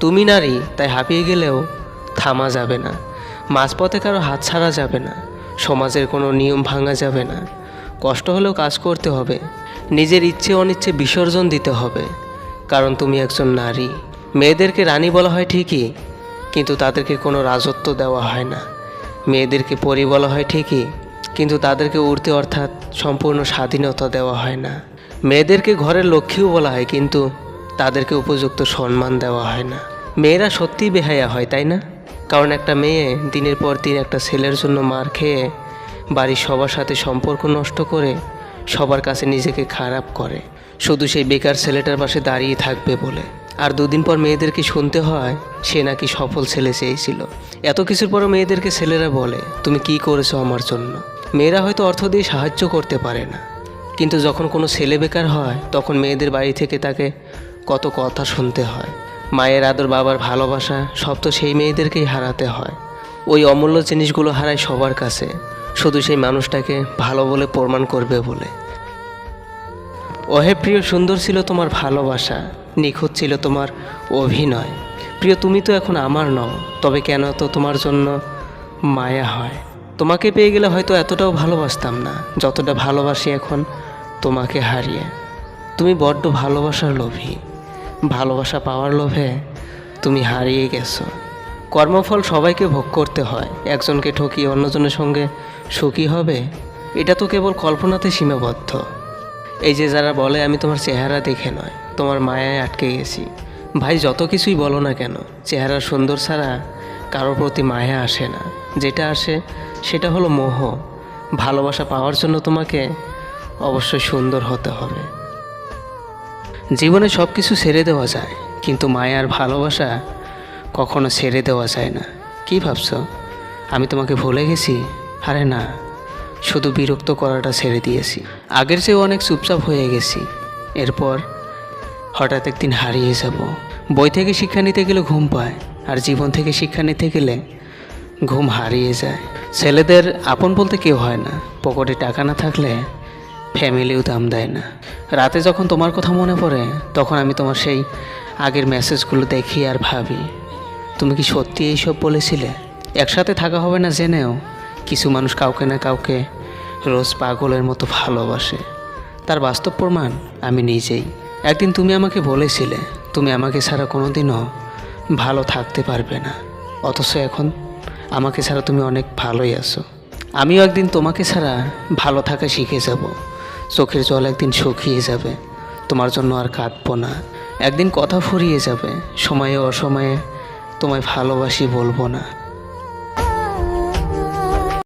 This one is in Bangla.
তুমি নারী, তাই হাঁপিয়ে গেলেও থামা যাবে না। মাঝপথে কারও হাত ছাড়া যাবে না। সমাজের কোনো নিয়ম ভাঙা যাবে না। কষ্ট হলেও কাজ করতে হবে। নিজের ইচ্ছে অনিচ্ছে বিসর্জন দিতে হবে। কারণ তুমি একজন নারী। মেয়েদেরকে রানী বলা হয় ঠিকই, কিন্তু তাদেরকে কোনো রাজত্ব দেওয়া হয় না। মেয়েদেরকে পরি বলা হয় ঠিকই, কিন্তু তাদেরকে উড়তে অর্থাৎ সম্পূর্ণ স্বাধীনতা দেওয়া হয় না। মেয়েদেরকে ঘরের লক্ষ্মীও বলা হয়, কিন্তু তাদেরকে উপযুক্ত সম্মান দেওয়া হয় না। মেয়েরা সত্যিই বেহায়া হয়, তাই না? কারণ একটা মেয়ে দিনের পর দিন একটা ছেলের জন্য মার খেয়ে বাড়ির সবার সাথে সম্পর্ক নষ্ট করে সবার কাছে নিজেকে খারাপ করে। শুধু সেই বেকার ছেলেটার পাশে দাঁড়িয়ে থাকবে বলে। আর দুদিন পর মেয়েদেরকে শুনতে হয়, সে নাকি সফল ছেলে চেয়েছিল। এত কিছুর পরও মেয়েদেরকে ছেলেরা বলে, তুমি কি করেছ আমার জন্য? মেয়েরা হয়তো অর্থ দিয়ে সাহায্য করতে পারে না। কিন্তু যখন কোনো ছেলে বেকার হয়, তখন মেয়েদের বাড়ি থেকে তাকে কত কথা শুনতে হয়। মায়ের আদর, বাবার ভালোবাসা, সব তো সেই মেয়েদেরকেই হারাতে হয়। ওই অমূল্য জিনিসগুলো হারায় সবার কাছে। শুধু সেই মানুষটাকে ভালো বলে প্রমাণ করবে বলে। ওহে প্রিয়, সুন্দর ছিল তোমার ভালোবাসা, নিখুঁত ছিল তোমার অভিনয়। প্রিয়, তুমি তো এখন আমার নও, তবে কেন তো তোমার জন্য মায়া হয়? তোমাকে পেয়ে গেলে হয়তো এতটাও ভালোবাসতাম না, যতটা ভালোবাসি এখন তোমাকে হারিয়ে। তুমি বড্ড ভালোবাসার লোভী। ভালোবাসা পাওয়ার লোভে তুমি হারিয়ে গেছো। কর্মফল সবাইকে ভোগ করতে হয়। একজনকে ঠকিয়ে অন্যজনের সঙ্গে সুখী হবে, এটা তো কেবল কল্পনাতে সীমাবদ্ধ। এই যে যারা বলে, আমি তোমার চেহারা দেখে নয়, তোমার মায়ায় আটকে গেছি। ভাই, যত কিছুই বলো না কেন, চেহারা সুন্দর ছাড়া কারোর প্রতি মায়া আসে না। যেটা আসে, সেটা হলো মোহ। ভালোবাসা পাওয়ার জন্য তোমাকে অবশ্যই সুন্দর হতে হবে। জীবনে সব কিছু ছেড়ে দেওয়া যায়, কিন্তু মায়ার ভালোবাসা কখনো ছেড়ে দেওয়া যায় না। কি ভাবছ? আমি তোমাকে ভুলে গেছি? আরে না, শুধু বিরক্ত করাটা ছেড়ে দিয়েছি। আগের চেয়েও অনেক চুপচাপ হয়ে গেছি। এরপর হঠাৎ একদিন হারিয়ে যাব। বই থেকে শিক্ষা নিতে গেলে ঘুম পায়, আর জীবন থেকে শিক্ষা নিতে গেলে ঘুম হারিয়ে যায়। ছেলেদের আপন বলতে কেউ হয় না। পকেটে টাকা না থাকলে ফ্যামিলিও দাম দেয় না। রাতে যখন তোমার কথা মনে পড়ে, তখন আমি তোমার সেই আগের মেসেজগুলো দেখি আর ভাবি। তুমি কি সত্যি এইসব বলেছিলে? একসাথে থাকা হবে না জেনেও কিছু মানুষ কাউকে না কাউকে রোজ পাগলের মতো ভালোবাসে। তার বাস্তব প্রমাণ আমি নিজেই। একদিন তুমি আমাকে বলেছিলে, তুমি আমাকে ছাড়া কোনোদিনও ভালো থাকতে পারবে না। অথচ এখন আমাকে ছাড়া তুমি অনেক ভালোই আছো। আমিও একদিন তোমাকে ছাড়া ভালো থাকা শিখে যাব। চোখের জল একদিন শুকিয়ে যাবে। তোমার জন্য আর কাঁদব না। একদিন কথা ফুরিয়ে যাবে। সময়ে অসময়ে তোমায় ভালোবাসি বলব না।